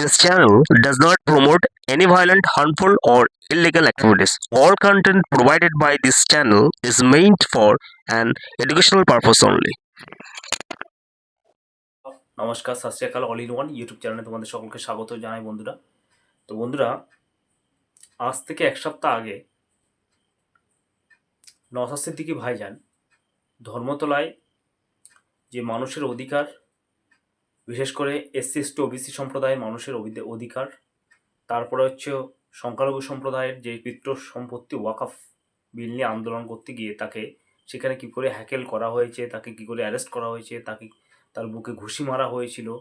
This channel does not promote any violent, harmful, or illegal activities. All content provided by this channel is meant for an educational purpose only. নমস্কার আকাল all in one YouTube চ্যানেলে তোমাদের সকলকে স্বাগত জানাই বন্ধুরা তো বন্ধুরা আজ থেকে এক সপ্তাহ আগে নসাদ সিদ্দিকি ভাইজান ধর্মতলায় যে মানুষের অধিকার বিশেষ করে এসসি এসটি ওবিসি সম্প্রদায়ের মানুষের অধি- অধিকার। তারপরে হচ্ছে সংখ্যালঘু সম্প্রদায়ের যে পিতৃ সম্পত্তি ওয়াকফ বিল নিয়ে আন্দোলন করতে গিয়ে তাকে সেখানে কি করে হ্যাকেল করা হয়েছে, তাকে কি করে অ্যারেস্ট করা হয়েছে, তাকে তার বুকে ঘুষি মারা হয়েছিল,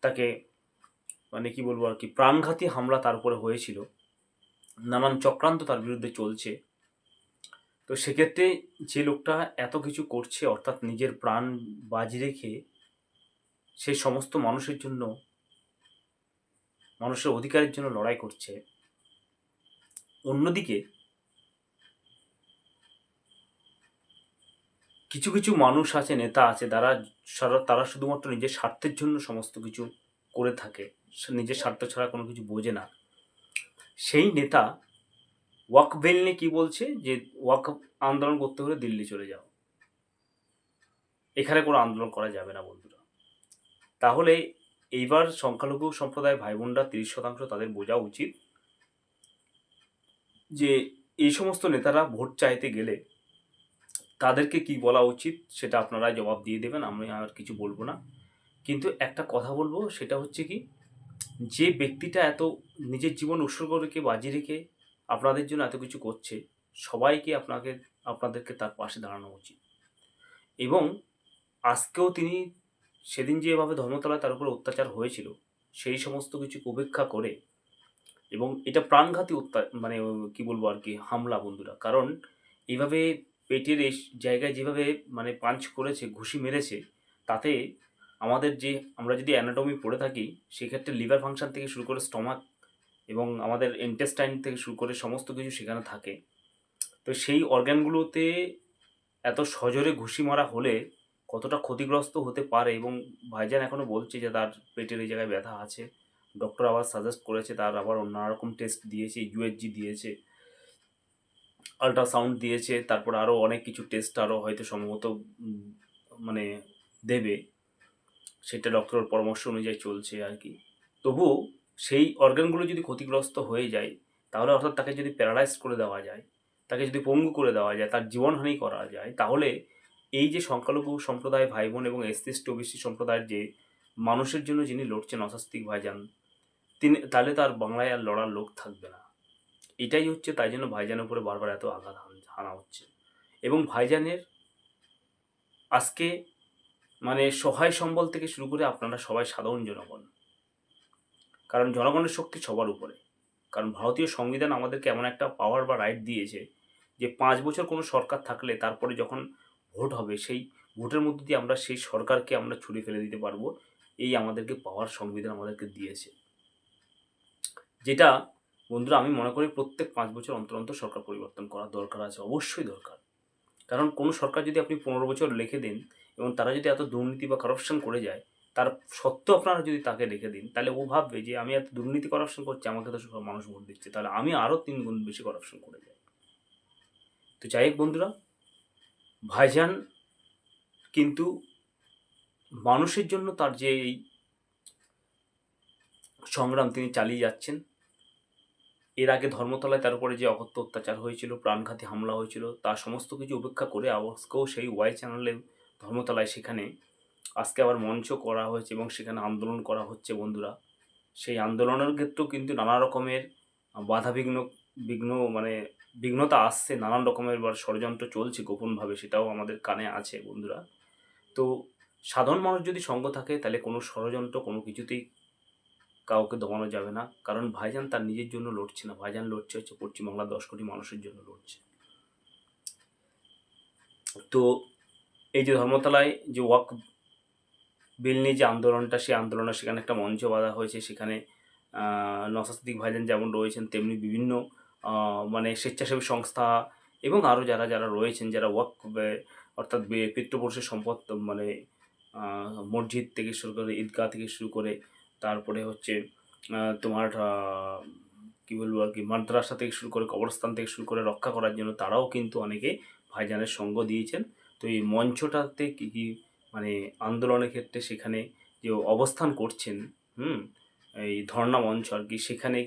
তাকে মানে কি বলব আর কি, প্রাণঘাতী হামলা তার উপরে হয়েছিল। নানান চক্রান্ত তার বিরুদ্ধে চলছে। তো সেক্ষেত্রে যে লোকটা এত কিছু করছে, অর্থাৎ নিজের প্রাণ বাজি রেখে সেই সমস্ত মানুষের জন্য, মানুষের অধিকারের জন্য লড়াই করছে। অন্যদিকে, কিছু কিছু মানুষ আছে, নেতা আছে সারা- তারা শুধুমাত্র নিজের স্বার্থের জন্য সমস্ত কিছু করে থাকে। নিজের স্বার্থ ছাড়া কোনো কিছু বোঝে না। সেই নেতা ওয়াক বেল নিয়ে কি বলছে? যে, ওয়াক আন্দোলন করতে হলে দিল্লি চলে যাও। এখানে কোনো আন্দোলন করা যাবে না, বন্ধুরা। তাহলে এইবার সংখ্যালঘু সম্প্রদায় ভাই বোনরা তিরিশ শতাংশ তাদের বোঝা উচিত যে এই সমস্ত নেতারা ভোট চাইতে গেলে তাদেরকে কি বলা উচিত সেটা আপনারা জবাব দিয়ে দেবেন, আমি আর কিছু বলব না। কিন্তু একটা কথা বলব, সেটা হচ্ছে কি, যে ব্যক্তিটা এত নিজের জীবন উৎসর্গ রেখে, বাজি রেখে আপনাদের জন্য এত কিছু করছে, সবাইকে আপনাকে, আপনাদেরকে তার পাশে দাঁড়ানো উচিত। এবং আজকেও তিনি সেদিন যেভাবে ধর্মতলায় তার উপরে অত্যাচার হয়েছিল, সেই সমস্ত কিছু উপেক্ষা করে এবং এটা প্রাণঘাতী অত্যা মানে কি বলব আর কি, হামলা বন্ধুরা। কারণ এইভাবে পেটের এই জায়গায় যেভাবে মানে পাঞ্চ করেছে, ঘুষি মেরেছে, তাতে আমাদের যে, আমরা যদি অ্যানাটমি পড়ে থাকি, সেক্ষেত্রে লিভার ফাংশন থেকে শুরু করে স্টমাক এবং আমাদের ইন্টেস্টাইন থেকে শুরু করে সমস্ত কিছু সেখানে থাকে। তো সেই অর্গ্যানগুলোতে এত সজোরে ঘুষি মারা হলে কতটা ক্ষতিগ্রস্ত হতে পারে এবং ভাইজান এখনও বলছে যে তার পেটের এই জায়গায় ব্যথা আছে। ডক্টর আবার সাজেস্ট করেছে, তার আবার অন্য রকম টেস্ট দিয়েছে ইউএসজি দিয়েছে আল্ট্রাসাউন্ড দিয়েছে, তারপর আরও অনেক কিছু টেস্ট আরও হয়তো সম্ভবত মানে দেবে। সেটা ডক্টরের পরামর্শ অনুযায়ী চলছে আর কি। তবু সেই অর্গানগুলো যদি ক্ষতিগ্রস্ত হয়ে যায়, তাহলে অর্থাৎ তাকে যদি প্যারালাইজ করে দেওয়া যায়, তাকে যদি পঙ্গু করে দেওয়া যায়, তার জীবনহানি করা যায়, তাহলে এই যে সংখ্যালঘু সম্প্রদায় ভাই বোন এবং এসসি ওবিসি সম্প্রদায়ের যে মানুষের জন্য যিনি লড়ছেন অস্বাস্তিক ভাইজান, তিনি, তাহলে তার বাংলায় আর লড়ার লোক থাকবে না। এটাই হচ্ছে তাই জন্য ভাইজানের উপরে বারবার এত আঘাত হানা হচ্ছে। এবং ভাইজানের আজকে মানে সহায় সম্বল থেকে শুরু করে আপনারা সবাই সাধারণ জনগণ। কারণ জনগণের শক্তি সবার উপরে। কারণ ভারতীয় সংবিধান আমাদেরকে এমন একটা পাওয়ার বা রাইট দিয়েছে যে পাঁচ বছর কোনো সরকার থাকলে তারপরে যখন ভোট হবে, সেই ভোটের মধ্যে দিয়ে আমরা, সেই সরকারকে আমরা ছুড়ে ফেলে দিতে পারব। এই আমাদেরকে পাওয়ার সংবিধান আমাদেরকে দিয়েছে। যেটা বন্ধুরা, আমি মনে করি প্রত্যেক পাঁচ বছর অন্তর অন্তর সরকার পরিবর্তন করা দরকার আছে, অবশ্যই দরকার। কারণ কোনো সরকার যদি আপনি পনেরো বছর লিখে দেন এবং তারা যদি এত দুর্নীতি বা করাপশন করে যায়, তার সত্ত্বেও আপনারা যদি তাকে রেখে দিন, তাহলে ও ভাববে যে আমি এত দুর্নীতি করাপশন করছি, আমাকে তো মানুষ ভোট দিচ্ছে। তাহলে আমি আরও তিন গুণ বেশি করাপশন করে যাই। তো যাই হোক বন্ধুরা ভাইজান, কিন্তু মানুষের জন্য তার যে এই সংগ্রাম তিনি চালিয়ে যাচ্ছেন, এর আগে ধর্মতলায় তার উপরে যে অকথ্য অত্যাচার হয়েছিল, প্রাণঘাতী হামলা হয়েছিল তার সমস্ত কিছু উপেক্ষা করে আজকেও সেই ওয়াই চ্যানেলে ধর্মতলায় সেখানে আজকে আবার মঞ্চ করা হয়েছে এবং সেখানে আন্দোলন করা হচ্ছে বন্ধুরা। সেই আন্দোলনের ক্ষেত্রেও কিন্তু নানা রকমের বাধা বিঘ্ন বিঘ্ন মানে বিঘ্নতা আসছে, নানান রকমের বা ষড়যন্ত্র চলছে গোপনভাবে, সেটাও আমাদের কানে আছে বন্ধুরা। তো সাধারণ মানুষ যদি সঙ্গ থাকে, তাহলে কোনো ষড়যন্ত্র কোনো কিছুতেই কাউকে দমানো যাবে না। কারণ ভাইজান তার নিজের জন্য লড়ছে না। ভাইজান লড়ছে হচ্ছে পশ্চিমবাংলার দশ কোটি মানুষের জন্য লড়ছে। তো এই যে ধর্মতলায় যে ওয়াক বিল নিয়ে যে আন্দোলনটা, সেই আন্দোলনে সেখানে একটা মঞ্চ বাঁধা হয়েছে। সেখানে নসাস্তিক ভাইজান যেমন রয়েছেন, তেমনি বিভিন্ন মানে স্বেচ্ছাসেবী সংস্থা এবং আরও যারা যারা রয়েছেন, যারা ওয়াক অর্থাৎ পিতৃপুরুষের সম্পদ মানে মসজিদ থেকে শুরু করে, ঈদগাহ থেকে শুরু করে, তারপরে হচ্ছে তোমার কী বলব আর কি, মাদ্রাসা থেকে শুরু করে, কবরস্থান থেকে শুরু করে রক্ষা করার জন্য তারাও কিন্তু অনেকে ভাইজানের সঙ্গ দিয়েছেন। তো এই মঞ্চটাতে কি কি মানে আন্দোলনের ক্ষেত্রে সেখানে যে অবস্থান করছেন, হুম, এই ধর্ণা মঞ্চ আর কি, সেখানে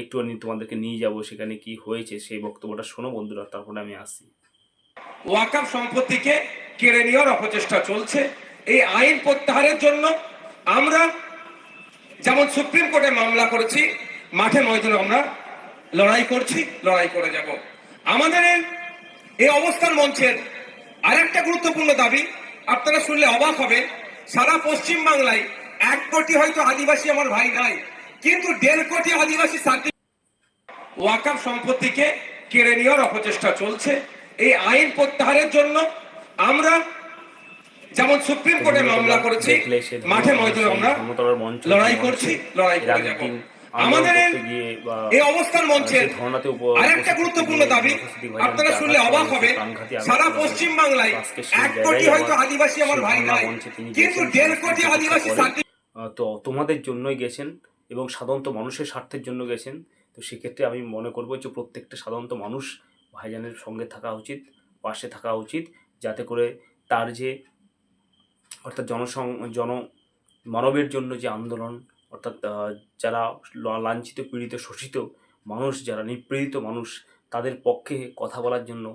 একটুখানি তোমাদেরকে নিয়ে যাব, সেখানে কি হয়েছে সেই বক্তব্যটা শোনো বন্ধুরা, তারপরে আমি আসি। ওয়াকাফ সম্পত্তিকে কেড়ে নেওয়ার অপচেষ্টা চলছে। এই আইন প্রত্যাহারের জন্য আমরা যেমন সুপ্রিম কোর্টে মামলা করেছি, মাঠে ময়দানে আমরা লড়াই করছি, লড়াই করে যাব। আমাদের এই অবস্থান মঞ্চের আরেকটা গুরুত্বপূর্ণ দাবি, আপনারা শুনলে অবাক হবে সারা পশ্চিম বাংলায় এক কোটি হয়তো আদিবাসী আমার ভাই নাই কিন্তু দেড় কোটি আদিবাসী শান্তি ওয়াকাফ সম্পত্তিকে কেড়ে নেওয়ার অপচেষ্টা চলছে। এই আইন প্রত্যাহারের জন্য আমরা যেমন সুপ্রিম কোর্টে মামলা করেছি মাঠে ময়দানে আমরা লড়াই করছি, লড়াই করে যাব। আমাদের এই- অবস্থান উপ- আরেকটা গুরুত্বপূর্ণ দাবি আপনারা শুনলে অবাক হবে সারা পশ্চিম বাংলায় এক কোটি হয়তো আদিবাসী আমার ভাই নাই কিন্তু দেড় কোটি আদিবাসী শান্তি তো তোমাদের জন্যই গেছেন। এবং সাধারণত মানুষের স্বার্থের জন্য গেছেন, তো সেক্ষেত্রে আমি মনে করব যে প্রত্যেকটা সাধারণত মানুষ ভাইজানের সঙ্গে থাকা উচিত, পাশে থাকা উচিত, যাতে করে তার যে অর্থাৎ জনসং, জন মানবের জন্য যে আন্দোলন, অর্থাৎ যারা লাঞ্ছিত, পীড়িত, শোষিত মানুষ, যারা নিপীড়িত মানুষ, তাদের পক্ষে কথা বলার জন্য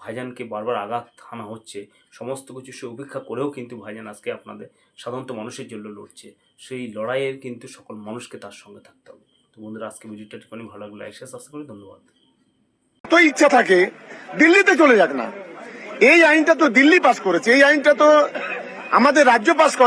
ভাইজানকে বারবার আঘাত হানা হচ্ছে, সমস্ত কিছু সে উপেক্ষা করেও কিন্তু ভাইজান আজকে আপনাদের সাধারণত মানুষের জন্য লড়ছে। সেই লড়াইয়ের কিন্তু সকল মানুষকে তার সঙ্গে থাকতে হবে। তো বন্ধুরা, আজকে ভিডিওটা একটুখানি ভালো লাগলে। এসে সাবস্ক্রাইব করে ধন্যবাদ। তো ইচ্ছা থাকে, দিল্লিতে চলে যাক না। এই আইনটা তো দিল্লি পাস করেছে। এই আইনটা তো আমাদের রাজ্য পাস করে